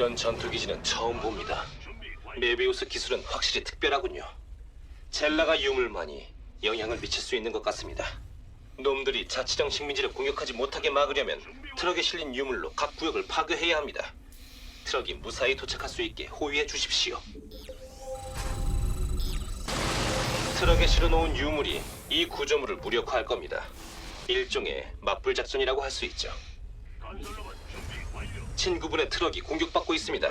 이런 전투 기지는 처음 봅니다. 메비우스 기술은 확실히 특별하군요. 젤라가 유물만이 영향을 미칠 수 있는 것 같습니다. 놈들이 자치령 식민지를 공격하지 못하게 막으려면 트럭에 실린 유물로 각 구역을 파괴해야 합니다. 트럭이 무사히 도착할 수 있게 호위해 주십시오. 트럭에 실어놓은 유물이 이 구조물을 무력화할 겁니다. 일종의 맞불 작전이라고 할 수 있죠. 건설로봇. 친구분의 트럭이 공격받고 있습니다.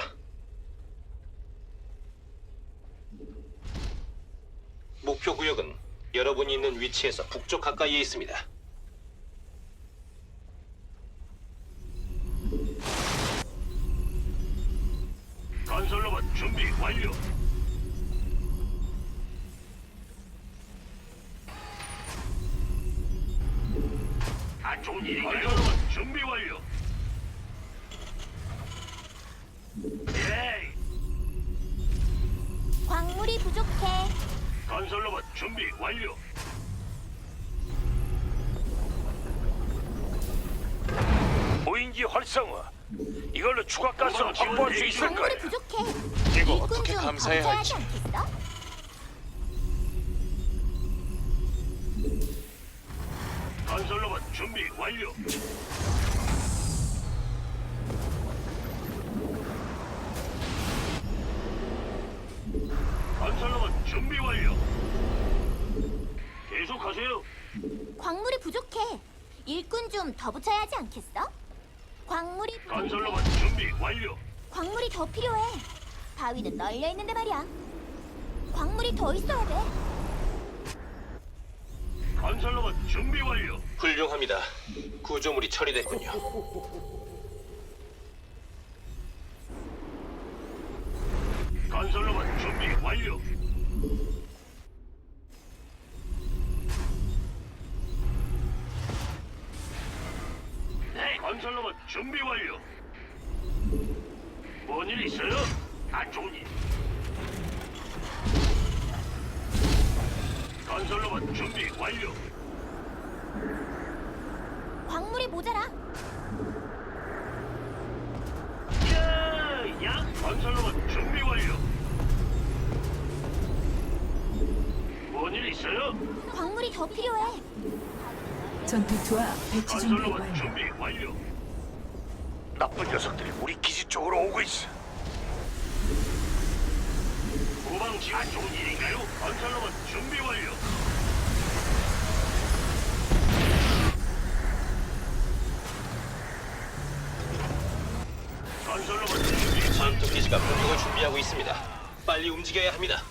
목표 구역은 여러분이 있는 위치에서 북쪽 가까이에 있습니다. 건설로봇 준비 완료. 안 좋은 일인가요? 건설로봇 준비 완료. 건설로봇 준비 완료. 무인기 활성화. 이걸로 추가 가스를 확보할 수 있을 광물이 거야. 부족해. 이거 일꾼 어떻게 좀 감사해야 더 할지. 하지 않겠어? 건설로봇 준비 완료. 좀 더 붙여야 하지 않겠어? 광물이. 건설로봇 준비 완료. 광물이 더 필요해. 바위는 널려 있는데 말이야. 광물이 더 있어야 돼. 건설로봇 준비 완료. 훌륭합니다. 구조물이 처리됐군요. 건설로봇 준비 완료. 광물이 모자라. 야, 야, 건설로봇 준비 완료. 뭔일 있어요? 광물이 더 필요해. 전투투와 배치 준비 완료. 준비 완료. 나쁜 녀석들이 우리 기지 쪽으로 오고 있어. 후방 지원 좋은 일인가요? 건설로봇 준비 완료. 건설로봇 준비 완료. 전투 기지가 공격을 준비하고 있습니다. 빨리 움직여야 합니다.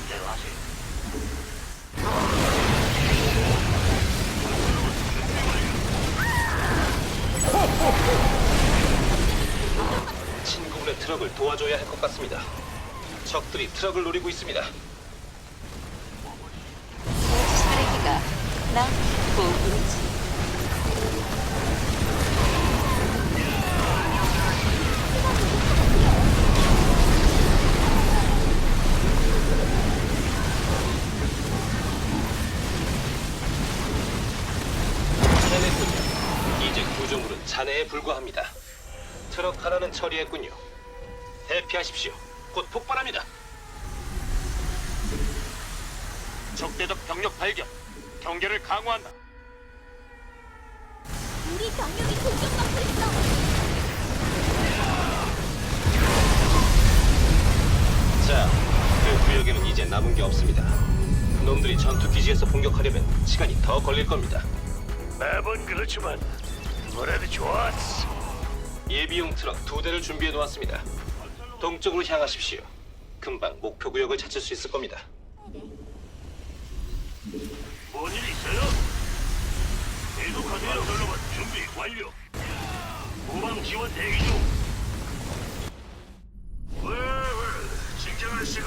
마음대로 하세요. 친구분의 트럭을 도와줘야 할 것 같습니다. 적들이 트럭을 노리고 있습니다. 사례기가 나 보부지 잔해에 불과합니다. 트럭 하나는 처리했군요. 대피하십시오. 곧 폭발합니다. 적대적 병력 발견. 경계를 강화한다. 우리 병력이 공격받고 있어. 자, 그 구역에는 이제 남은 게 없습니다. 놈들이 전투 기지에서 공격하려면 시간이 더 걸릴 겁니다. 매번 그렇지만 이번에도 좋았어. 예비용 트럭 두 대를 준비해 놓았습니다. 동쪽으로 향하십시오. 금방 목표 구역을 찾을 수 있을 겁니다. 뭔일 있어요? 계속하세요. 건설로봇 준비 완료. 후방 지원 대기 중. 왜 왜 진정하시고.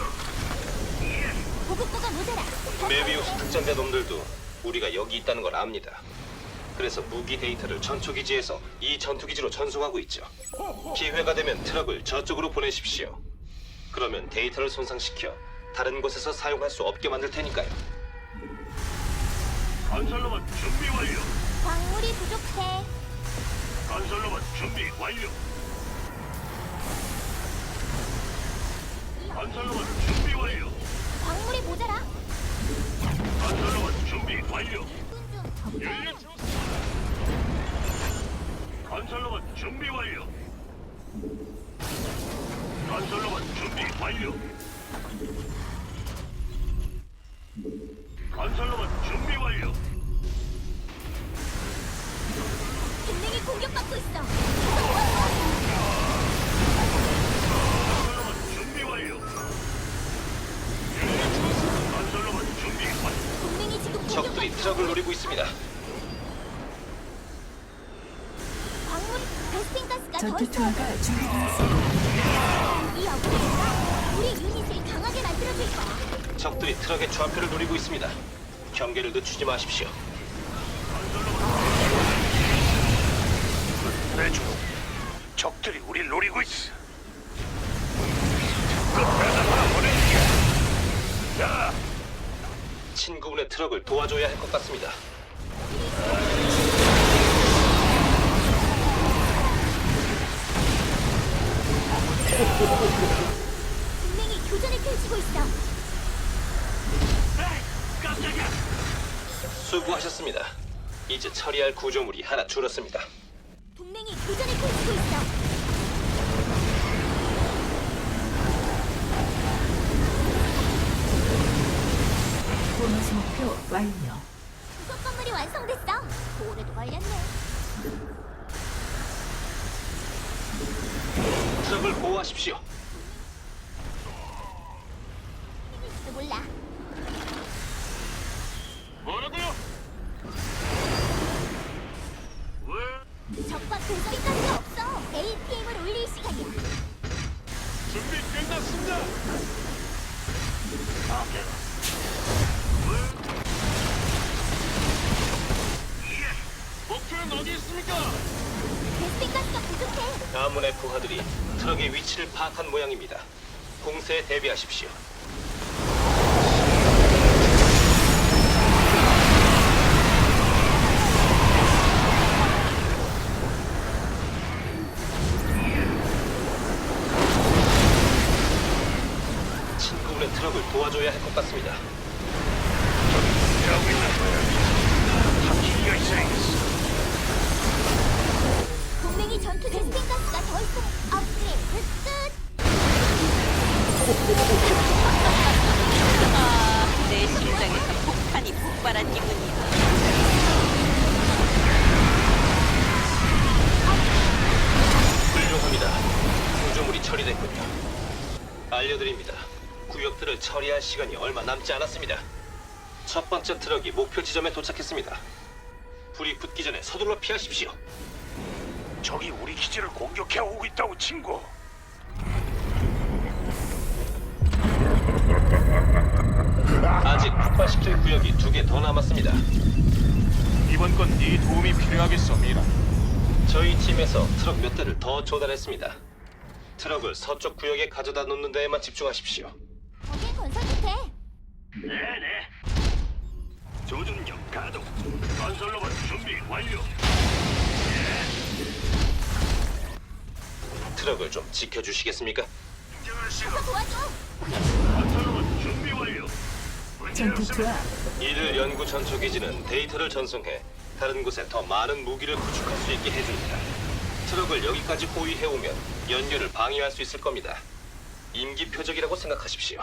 예. 보급고가 모자라. 메비우스 특전대 놈들도 우리가 여기 있다는 걸 압니다. 그래서 무기 데이터를 전초기지에서 이 전투기지로 전송하고 있죠. 기회가 되면 트럭을 저쪽으로 보내십시오. 그러면 데이터를 손상시켜 다른 곳에서 사용할 수 없게 만들 테니까요. 건설로봇 준비 완료. 광물이 부족해. 건설로봇 준비 완료. 건설로봇 준비 완료. 광물이 모자라. 건설로봇 준비 완료. 연료. 건설로봇 준비 완료. 건설로봇 준비 완료. 건설로봇 준비 완료. 동맹이 공격받고 있어. 건설로봇 준비 완료. 연료 채웠습니다. 건설로봇 준비 완료. 동맹이 지금 적들이 공격받고 있어. 트럭을 노리고 있습니다. 광물 베스핀 가스가 더 전투. 투하가 준비되었습니다. 이 업그레이드가 우리 유닛을 강하게 만들어줄 거야. 적들이 트럭의 좌표를 노리고 있습니다. 경계를 늦추지 마십시오. 내줘. 적들이 우리 노리고 있어. 친구분의 트럭을 도와줘야 할 것 같습니다. 동맹이 교전을 펼치고 있어. 수고하셨습니다. 이제 처리할 구조물이 하나 줄었습니다. 동맹이 교전을 펼치고 있어. 보너스 목표 완료. 구석 건물이 완성됐어. 오래도 걸렸네. 트럭을 보호하십시오. 몰라. 뭐라고요? 왜? 적과 가스가 없어. APM을 올릴 시간이야. 준비 끝났습니다. 오케이. 목표는 어디 있습니까? 가스가 부족해. 아문의 부하들이 트럭의 위치를 파악한 모양입니다. 공세에 대비하십시오. 친구분의 트럭을 도와줘야 할 것 같습니다. 이러고 있는 거야. 함기가 있어야겠어. 동맹이 전투 베스핀 가스가 더 있어. 업그레이드 끝. 아, 내 심장에서 폭탄이 폭발한 기분이야. 훌륭합니다. 구조물이 처리됐군요. 알려드립니다. 구역들을 처리할 시간이 얼마 남지 않았습니다. 첫 번째 트럭이 목표 지점에 도착했습니다. 불이 붙기 전에 서둘러 피하십시오. 적이 우리 기지를 공격해 오고 있다고 친구. 아직 폭발시킬 구역이 두 개 더 남았습니다. 이번 건 네 도움이 필요하겠어, 미라. 저희 팀에서 트럭 몇 대를 더 조달했습니다. 트럭을 서쪽 구역에 가져다 놓는 데에만 집중하십시오. 거긴 건설 못해. 네네. 조준경 가동. 건설 로봇 준비 완료. 트럭을 좀 지켜주시겠습니까? 가서 도와줘. 건설로봇 준비 완료. 전투 투하 이들 연구 전초 기지는 데이터를 전송해 다른 곳에 더 많은 무기를 구축할 수 있게 해줍니다. 트럭을 여기까지 호위해 오면 연결을 방해할 수 있을 겁니다. 임기 표적이라고 생각하십시오.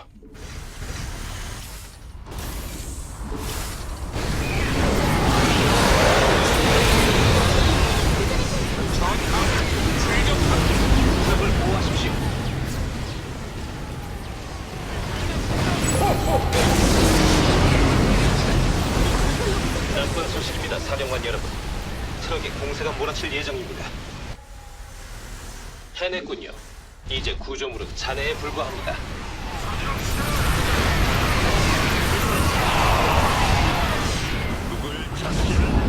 몰아칠 예정입니다. 해냈군요. 이제 구조물은 잔해에 불과합니다. 누굴? 친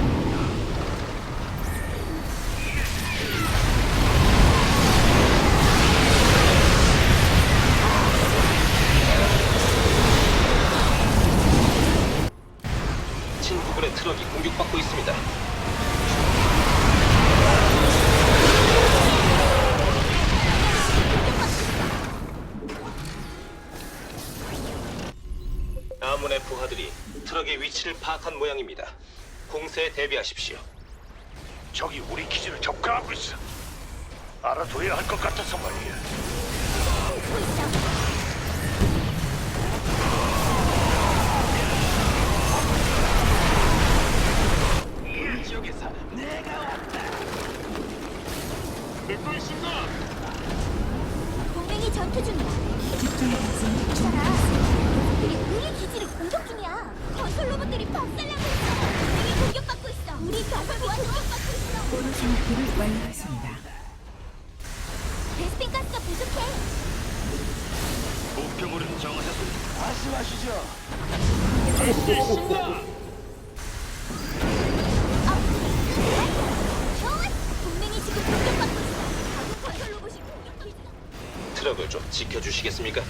아문의 부하들이 트럭의 위치를 파악한 모양입니다. 공세에 대비하십시오. 적이 우리 기지를 접근하고 있어. 알아둬야 할 것 같아서 말이야. 보고 있어. 동맹이 전투 중이야. 있잖아. 녀석들이 우리 기지를 공격 중이야. 건설 로봇들이 박살나고 있어. 동맹이 공격받고 있어. 우리 도와줘. 공격받고 있어. 보너스 목표를 완료했습니다. 베스핀 가스가 부족해. 목표물은 정하셨습니다. 좋아. 동맹이 지금 공격받고 있어. 가구 건설 로봇이 공격하고 있어. 트럭을 좀 지켜주시겠습니까?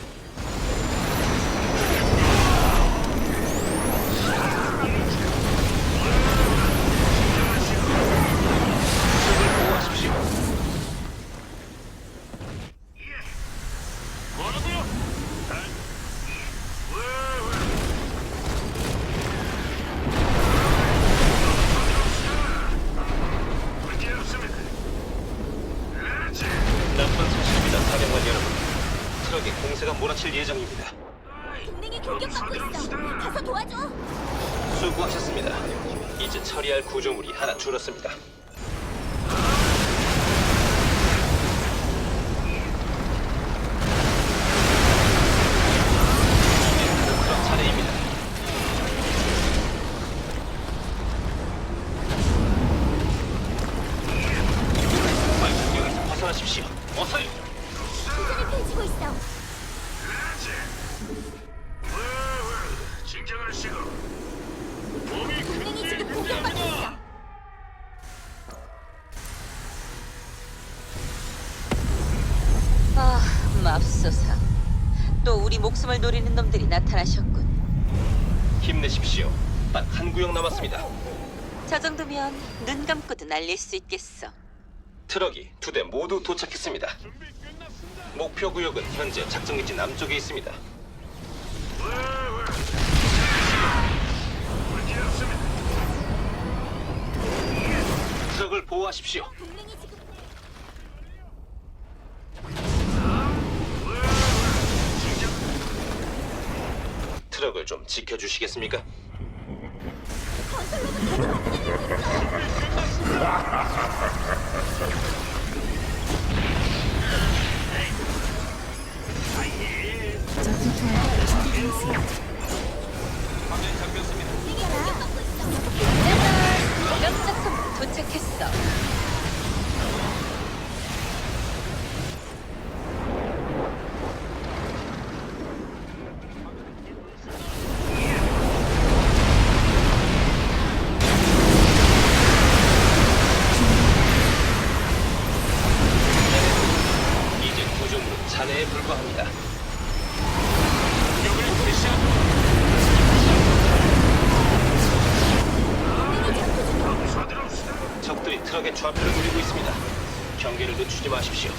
트럭에 공세가 몰아칠 예정입니다. 동맹이 공격받고 있어. 가서 도와줘. 수고하셨습니다. 이제 처리할 구조물이 하나 줄었습니다. 펼치고 있어. 진정하시고. 동맹이 지금 공격받고 있어. 아, 맙소사. 또 우리 목숨을 노리는 놈들이 나타나셨군. 힘내십시오. 딱 한 구역 남았습니다. 저 정도면 눈 감고도 날릴 수 있겠어. 트럭이 두 대 모두 도착했습니다. 목표 구역은 현재 작전기지 남쪽에 있습니다. 트럭을 보호하십시오. 트럭을 좀 지켜주시겠습니까? 이제 구조물은 잔해에 불과합니다. 적들이 트럭의 좌표를 노리고 있습니다. 경계를 늦추지 마십시오.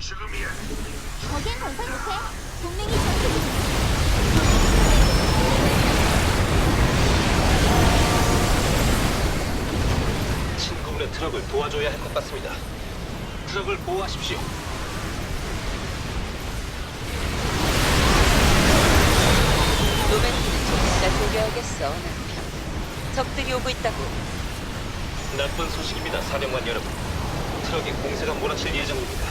지금이야. 거긴 건설 못해. 동맹이 전투 중이야. 친구분의 트럭을 도와줘야 할 것 같습니다. 트럭을 보호하십시오. 노멘트는 조금이라 도겨야겠어, 남편. 적들이 오고 있다고. 나쁜 소식입니다, 사령관 여러분. 트럭에 공세가 몰아칠 예정입니다.